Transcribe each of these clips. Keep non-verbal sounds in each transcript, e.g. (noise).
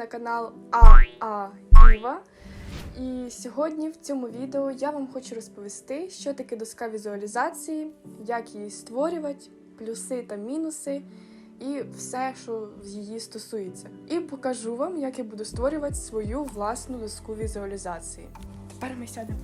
на канал АА Іва. І сьогодні в цьому відео я вам хочу розповісти, що таке доска візуалізації, як її створювати, плюси та мінуси, і все, що її стосується. І покажу вам, як я буду створювати свою власну доску візуалізації. Тепер ми сядемо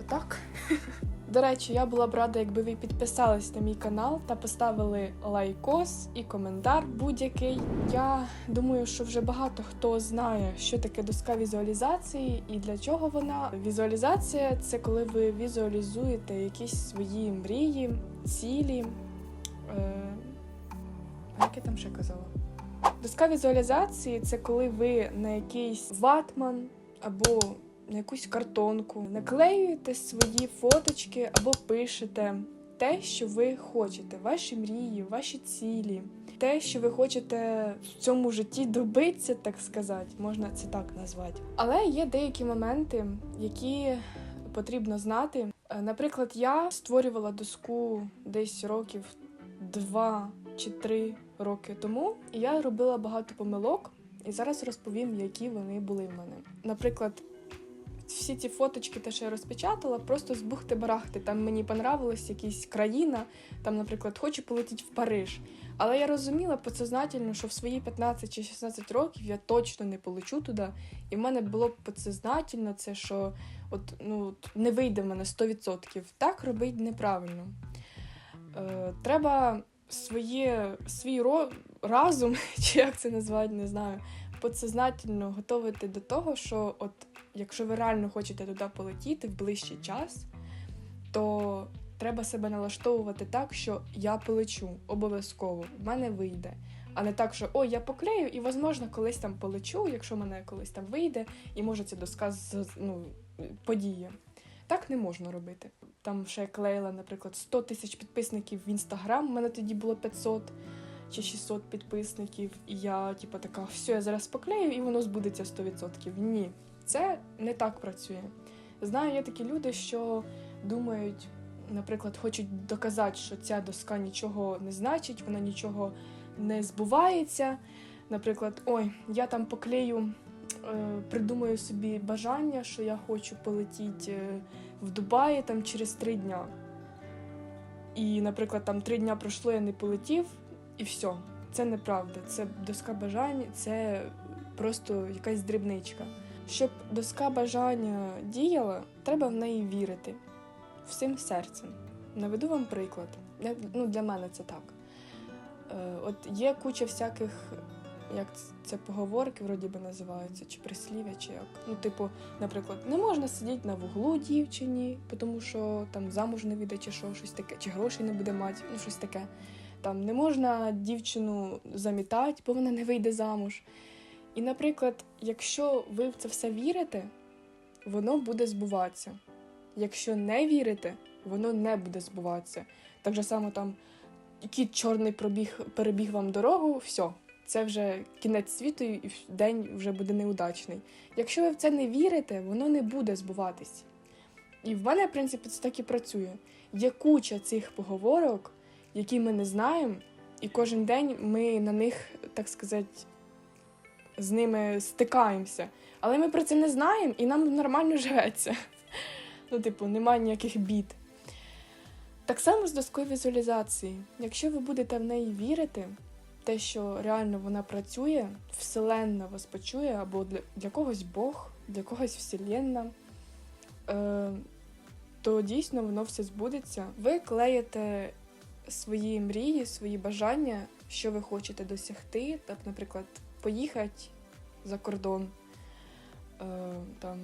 отак. (laughs) До речі, я була б рада, якби ви підписались на мій канал та поставили лайкос і коментар будь-який. Я думаю, що вже багато хто знає, що таке доска візуалізації і для чого вона. Візуалізація це коли ви візуалізуєте якісь свої мрії, цілі. Е... Як я там ще казала? Доска візуалізації це коли ви на якийсь ватман або на якусь картонку, наклеюєте свої фоточки або пишете те, що ви хочете, ваші мрії, ваші цілі, те, що ви хочете в цьому житті добитися, так сказати, можна це так назвати. Але є деякі моменти, які потрібно знати. Е, Наприклад, я створювала доску десь років два чи три роки тому, і я робила багато помилок. І зараз розповім, які вони були в мене. Наприклад, всі ці фоточки, те, що я розпечатала, просто з бухти-барахти. Там мені понравилась якась країна, там, наприклад, хочу полетіти в Париж. Але я розуміла підсознательно, що в свої 15 чи 16 років я точно не полечу туди. І в мене було підсознательно це, що от, ну, не вийде в мене 100%. Так робити неправильно. Е, треба своє, свій ро, разум, (laughs) чи як це назвати, не знаю, підсознательно готувати до того, що от якщо ви реально хочете туди полетіти в ближчий час, то треба себе налаштовувати так, що я полечу обов'язково, в мене вийде. А не так, що ой, я поклею, і, можливо, колись там полечу, якщо мене колись там вийде, і може ця доска з, ну, подіє. Так не можна робити. Там ще я клеїла, наприклад, 100 тисяч підписників в інстаграм. У мене тоді було 500 чи 600 підписників. І я, типу, така, все, я зараз поклею, і воно збудеться 100%. Ні, це не так працює. Знаю, є такі люди, що думають, наприклад, хочуть доказати, що ця доска нічого не значить, вона нічого не збувається. Наприклад, ой, я там поклею, е, придумаю собі бажання, що я хочу полетіти е, в Дубаї там через три дня. І, наприклад, там три дня пройшло, я не полетів, і все. Це неправда. Це доска бажань, це просто якась дрібничка. Щоб доска бажання діяла, треба в неї вірити всім серцем. Наведу вам приклад. Ну, для мене це так. Е, от є куча всяких, як це поговорки, вроді би називаються, чи прислів'я, чи як. Ну, типу, наприклад, не можна сидіти на вуглу дівчині, тому що там замуж не вийде, чи що, щось таке, чи грошей не буде мати, ну щось таке. Там не можна дівчину замітати, бо вона не вийде замуж. І, наприклад, якщо ви в це все вірите, воно буде збуватися. Якщо не вірите, воно не буде збуватися. Так же само там кіт чорний пробіг, перебіг вам дорогу, все, це вже кінець світу, і день вже буде неудачний. Якщо ви в це не вірите, воно не буде збуватись. І в мене, в принципі, це так і працює. Є куча цих поговорок, які ми не знаємо, і кожен день ми на них, так сказати, з ними стикаємося. Але ми про це не знаємо і нам нормально живеться. (laughs) Ну, типу, немає ніяких бід. Так само з доскою візуалізації. Якщо ви будете в неї вірити, те, що реально вона працює, Вселенна вас почує, або для, для когось Бог, для когось Вселенна, е, то дійсно воно все збудеться. Ви клеїте свої мрії, свої бажання, що ви хочете досягти, так, наприклад, поїхати за кордон, е, там,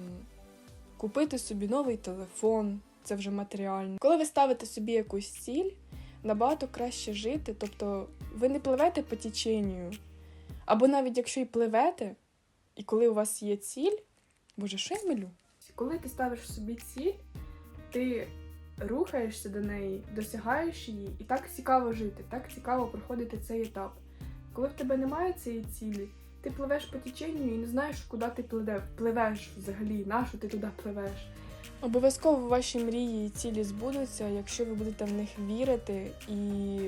купити собі новий телефон, це вже матеріально. Коли ви ставите собі якусь ціль, набагато краще жити, тобто ви не пливете по теченню. Або навіть якщо і пливете, і коли у вас є ціль, боже, що я милю? Коли ти ставиш собі ціль, ти рухаєшся до неї, досягаєш її, і так цікаво жити, так цікаво проходити цей етап. Коли в тебе немає цієї цілі, ти пливеш по теченню і не знаєш, куди ти пливе- пливеш взагалі, на що ти туди пливеш. Обов'язково ваші мрії і цілі збудуться, якщо ви будете в них вірити і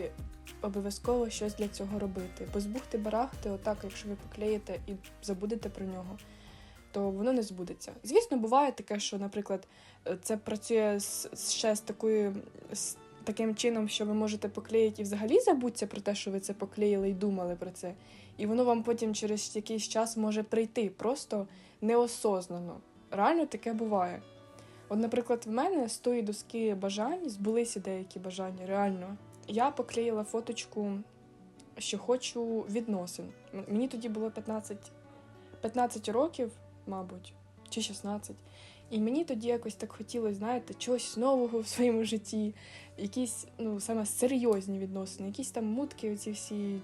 обов'язково щось для цього робити. Бо збухти барахти, отак, якщо ви поклеїте і забудете про нього, то воно не збудеться. Звісно, буває таке, що, наприклад, е, це працює ще з такою. З Таким чином, що ви можете поклеїти і взагалі забудьте про те, що ви це поклеїли і думали про це. І воно вам потім через якийсь час може прийти, просто неосознано. Реально таке буває. От, наприклад, в мене з тої доски бажань збулися деякі бажання, реально. Я поклеїла фоточку, що хочу відносин. Мені тоді було 15, 15 років, мабуть, чи 16. І мені тоді якось так хотілося, знаєте, чогось нового в своєму житті, якісь, ну, саме серйозні відносини, якісь там мутки, оці всі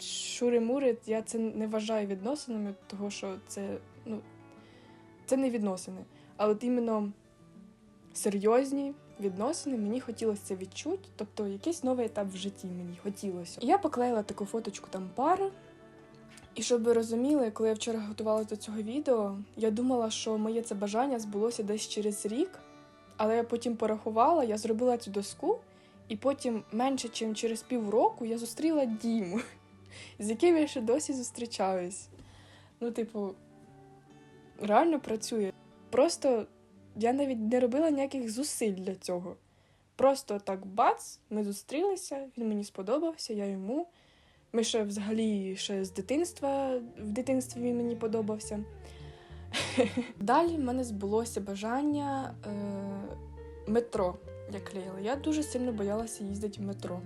шури-мури, я це не вважаю відносинами, того що це, ну, це не відносини. Але от іменно серйозні відносини мені хотілося це відчути, тобто якийсь новий етап в житті мені хотілося. І я поклеїла таку фоточку там пару. І щоб ви розуміли, коли я вчора готувалася до цього відео, я думала, що моє це бажання збулося десь через рік, але я потім порахувала, я зробила цю доску, і потім менше, ніж через півроку, я зустріла Діму, (laughs) з яким я ще досі зустрічаюсь. Ну, типу, реально працює. Просто я навіть не робила ніяких зусиль для цього. Просто так бац, ми зустрілися, він мені сподобався, я йому. Ми ще взагалі ще з дитинства, в дитинстві він мені подобався. (laughs) Далі в мене збулося бажання е, метро. Я клеїла. Я дуже сильно боялася їздити в метро.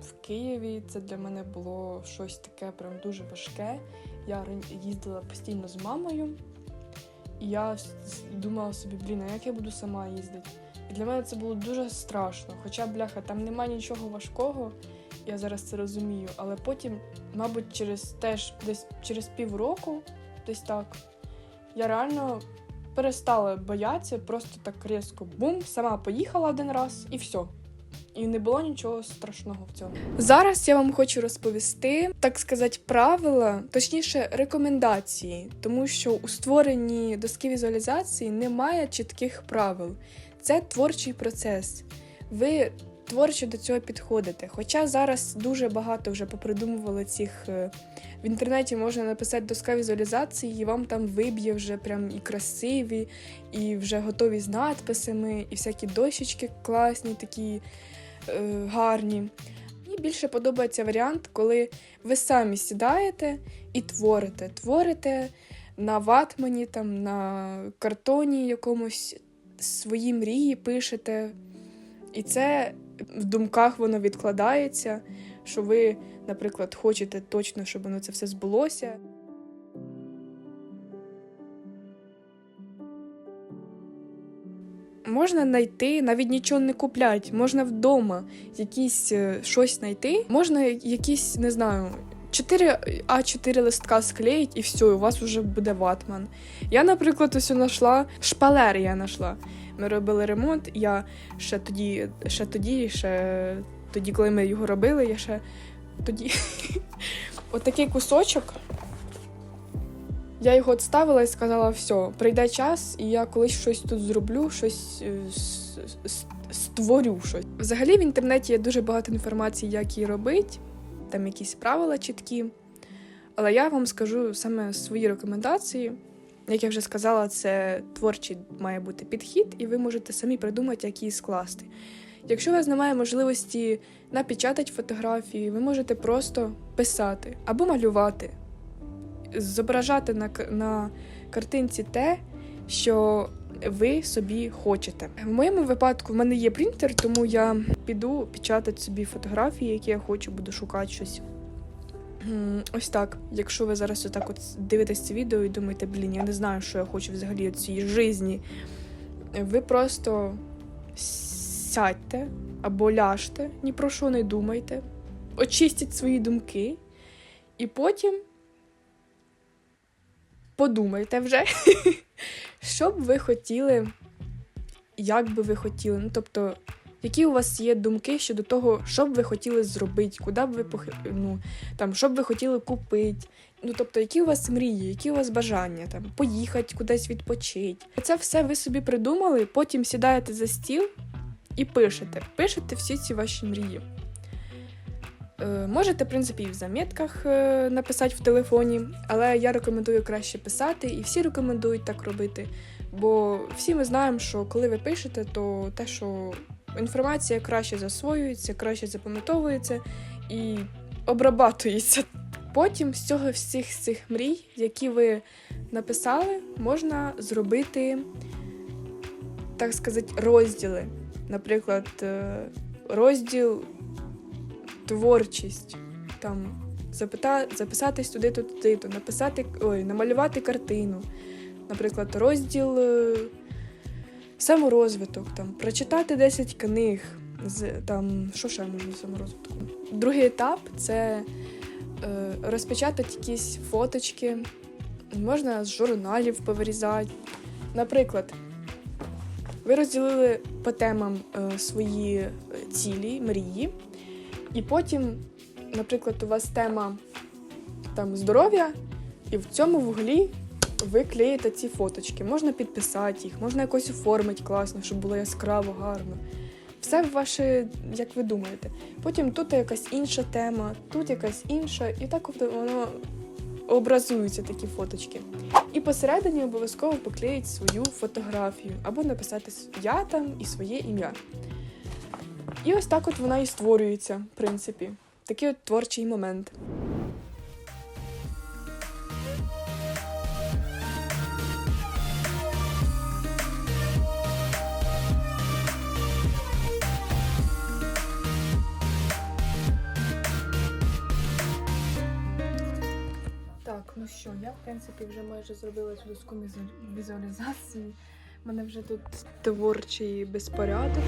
В Києві це для мене було щось таке прям дуже важке. Я їздила постійно з мамою, і я думала собі, блін, а як я буду сама їздити? І для мене це було дуже страшно. Хоча, бляха, там немає нічого важкого, я зараз це розумію. Але потім, мабуть, через теж десь через півроку, десь так, я реально перестала боятися, просто так різко бум, сама поїхала один раз і все. І не було нічого страшного в цьому. Зараз я вам хочу розповісти, так сказати, правила, точніше, рекомендації, тому що у створенні доски візуалізації немає чітких правил. Це творчий процес. Ви творчо до цього підходите. Хоча зараз дуже багато вже попридумували цих. е, В інтернеті можна написати доска візуалізації, і вам там виб'є вже прям і красиві, і вже готові з надписами, і всякі дощечки класні, такі е, гарні. Мені більше подобається варіант, коли ви самі сідаєте і творите. Творите на ватмані, там, на картоні якомусь свої мрії пишете. І це в думках воно відкладається, що ви, наприклад, хочете точно, щоб воно це все збулося. Можна знайти, навіть нічого не куплять, можна вдома якісь е, щось знайти, можна якісь, не знаю, 4 А4 листка склеїть і все, у вас вже буде ватман. Я, наприклад, ось знайшла шпалери я знайшла. Ми робили ремонт, я ще тоді, ще тоді, ще тоді, коли ми його робили, я ще тоді. (laughs) Отакий кусочок. Я його відставила і сказала: все, прийде час, і я колись щось тут зроблю, щось е, створю щось. Взагалі в інтернеті є дуже багато інформації, як її робити, там якісь правила чіткі. Але я вам скажу саме свої рекомендації. Як я вже сказала, це творчий має бути підхід, і ви можете самі придумати, як її скласти. Якщо у вас немає можливості напечатати фотографії, ви можете просто писати або малювати, зображати на, на картинці те, що ви собі хочете. В моєму випадку в мене є принтер, тому я піду печатати собі фотографії, які я хочу, буду шукати щось. Ось так. Якщо ви зараз отак от дивитесь це відео і думаєте, блін, я не знаю, що я хочу взагалі від цієї житті, ви просто сядьте або ляжте, ні про що не думайте, очистіть свої думки, і потім подумайте вже, (laughs) що б ви хотіли, як би ви хотіли. Ну, тобто, які у вас є думки щодо того, що б ви хотіли зробити, куди б ви ну, там, що б ви хотіли купити, Ну, тобто, які у вас мрії, які у вас бажання, там, поїхати кудись відпочити. Це все ви собі придумали, потім сідаєте за стіл і пишете. Пишете всі ці ваші мрії. Е, можете, в принципі, і в замітках е, написати в телефоні, але я рекомендую краще писати, і всі рекомендують так робити. Бо всі ми знаємо, що коли ви пишете, то те, що інформація краще засвоюється, краще запам'ятовується і обрабатується. Потім з цього всіх цих мрій, які ви написали, можна зробити, так сказати, розділи. Наприклад, е, розділ творчість. Там запита, записатись туди, то туди, то написати, ой, намалювати картину. Наприклад, розділ е, саморозвиток, там, прочитати 10 книг. З, там, що ще можна саморозвитку? Другий етап це е, розпечатати якісь фоточки, можна з журналів повирізати. Наприклад, ви розділили по темам е, свої е, цілі, мрії, і потім, наприклад, у вас тема там, здоров'я, і в цьому вуглі ви клеїте ці фоточки. Можна підписати їх, можна якось оформити класно, щоб було яскраво, гарно. Все ваше, як ви думаєте. Потім тут якась інша тема, тут якась інша, і так воно образуються такі фоточки. І посередині обов'язково поклеїть свою фотографію або написати я там і своє ім'я. І ось так от вона і створюється, в принципі. Такий от творчий момент. Так, ну що, я в принципі вже майже зробила цю доску візуалізації. У мене вже тут творчий безпорядок.